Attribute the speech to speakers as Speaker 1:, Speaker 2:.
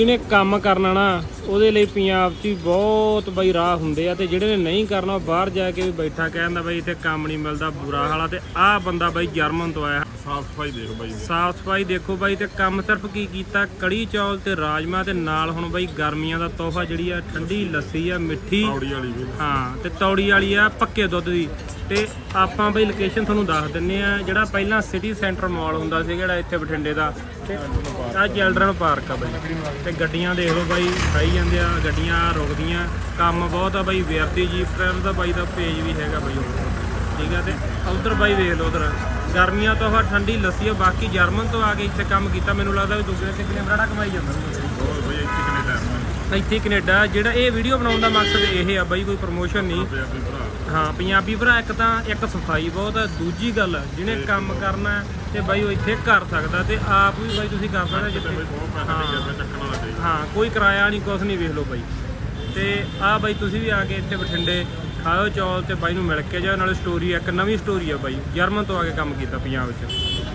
Speaker 1: ਜਿਹਨੇ ਕੰਮ ਕਰਨਾ ਨਾ, ਉਹਦੇ ਲਈ ਪੰਜਾਬ 'ਚ ਬਹੁਤ ਬਈ ਰਾਹ ਹੁੰਦੇ ਆ ਤੇ ਜਿਹੜੇ ਨੇ ਨਹੀਂ ਕਰਨਾ, ਉਹ ਬਾਹਰ ਜਾ ਕੇ ਵੀ ਬੈਠਾ, ਕਹਿੰਦਾ ਬਈ ਇੱਥੇ ਕੰਮ ਨਹੀਂ ਮਿਲਦਾ, ਬੁਰਾ ਹਾਲਾ ਆ ਤੇ ਆਹ ਬੰਦਾ ਬਈ ਜਰਮਨ ਤੋਂ ਆਇਆ।
Speaker 2: ਸਾਫ਼ ਸਫ਼ਾਈ ਦੇਖ ਬਾਈ
Speaker 1: ਸਾਫ਼ ਸਫ਼ਾਈ ਦੇਖੋ ਬਾਈ ਤੇ ਕੰਮ ਸਿਰਫ ਕੀ ਕੀਤਾ? ਕੜੀ ਚੌਲ ਤੇ ਰਾਜਮਾ ਤੇ ਨਾਲ ਹੁਣ ਬਾਈ ਗਰਮੀਆਂ ਦਾ ਤੋਹਫਾ ਜਿਹੜੀ ਆ ਠੰਡੀ ਲੱਸੀ ਆ ਮਿੱਠੀ।
Speaker 2: ਪੌੜੀ ਵਾਲੀ ਵੀ।
Speaker 1: ਹਾਂ ਤੇ ਤੌੜੀ ਵਾਲੀ ਆ ਪੱਕੇ ਦੁੱਧ ਦੀ। ਤੇ ਆਪਾਂ ਬਈ ਲੋਕੇਸ਼ਨ ਤੁਹਾਨੂੰ ਦੱਸ ਦਿੰਨੇ ਆ ਜਿਹੜਾ ਪਹਿਲਾਂ ਸਿਟੀ ਸੈਂਟਰ ਮਾਲ ਹੁੰਦਾ ਸੀ ਜਿਹੜਾ ਇੱਥੇ ਬਠਿੰਡੇ ਦਾ। ਤੇ ਆ ਚਿਲਡਰਨ ਪਾਰਕ ਆ ਬਾਈ। ਤੇ ਗੱਡੀਆਂ ਦੇਖ ਲਓ ਬਾਈ ਖਾਈ ਜਾਂਦੇ ਆ ਗੱਡੀਆਂ ਰੁਕਦੀਆਂ। ਕੰਮ ਬਹੁਤ ਆ ਬਾਈ ਵਿਅਰਤੀ ਜੀਪ ਟਰੈਵਲ ਦਾ ਬਾਈ ਦਾ ਪੇਜ ਵੀ ਹੈਗਾ ਬਾਈ। ਠੀਕ ਆ ਤੇ ਉਧਰ ਬਾਈ ਵੇਖ ਲਓ ਉਧਰ। ਗਰਮੀਆਂ ਤੋਂ ਆ ਠੰਡੀ ਲੱਸੀ ਆ ਬਾਕੀ ਜਰਮਨ ਤੋਂ ਆ ਕੇ ਇੱਥੇ ਕੰਮ ਕੀਤਾ ਮੈਨੂੰ ਲੱਗਦਾ ਵੀ ਦੂਸਰੇ ਤੇ ਕਿੰਨੇ ਬੜਾ ਕਮਾਈ ਜਾਂਦਾ।
Speaker 2: ਹੋਰ ਬਾਈ ਇੱਥੇ ਕਿੰਨੇ ਟਾਈਮ
Speaker 1: ਇੱਥੇ ਕੈਨੇਡਾ ਜਿਹੜਾ ਇਹ ਵੀਡੀਓ ਬਣਾਉਣ ਦਾ ਮਕਸਦ ਇਹ ਆ ਬਾਈ ਕੋਈ ਪ੍ਰਮੋਸ਼ਨ ਨਹੀਂ। ਹਾਂ ਪੰਜਾਬੀ ਭਰਾ ਇੱਕ ਤਾਂ ਇੱਕ ਸਫ਼ਾਈ ਬਹੁਤ ਹੈ ਦੂਜੀ ਗੱਲ ਜਿਹਨੇ ਕੰਮ ਕਰਨਾ ਹੈ ਤੇ ਬਾਈ ਉਹ ਇੱਥੇ ਕਰ ਸਕਦਾ ਤੇ ਆਪ ਵੀ ਬਾਈ ਤੁਸੀਂ ਕਰ ਸਕਦੇ ਜਿੱਥੇ ਹਾਂ ਕੋਈ ਕਿਰਾਇਆ ਨਹੀਂ ਕੁਛ ਨਹੀਂ ਵੇਖ ਲਓ ਬਾਈ। ਤੇ ਆ ਬਾਈ ਤੁਸੀਂ ਵੀ ਆ ਕੇ ਇੱਥੇ ਬਠਿੰਡੇ ਖਾਓ ਚੌਲ ਤੇ ਬਾਈ ਨੂੰ ਮਿਲ ਕੇ ਜਾਓ, ਨਾਲੇ ਸਟੋਰੀ ਇੱਕ ਨਵੀਂ ਸਟੋਰੀ ਆ ਬਾਈ, ਜਰਮਨ ਤੋਂ ਆ ਕੇ ਕੰਮ ਕੀਤਾ ਪੰਜਾਬ 'ਚ।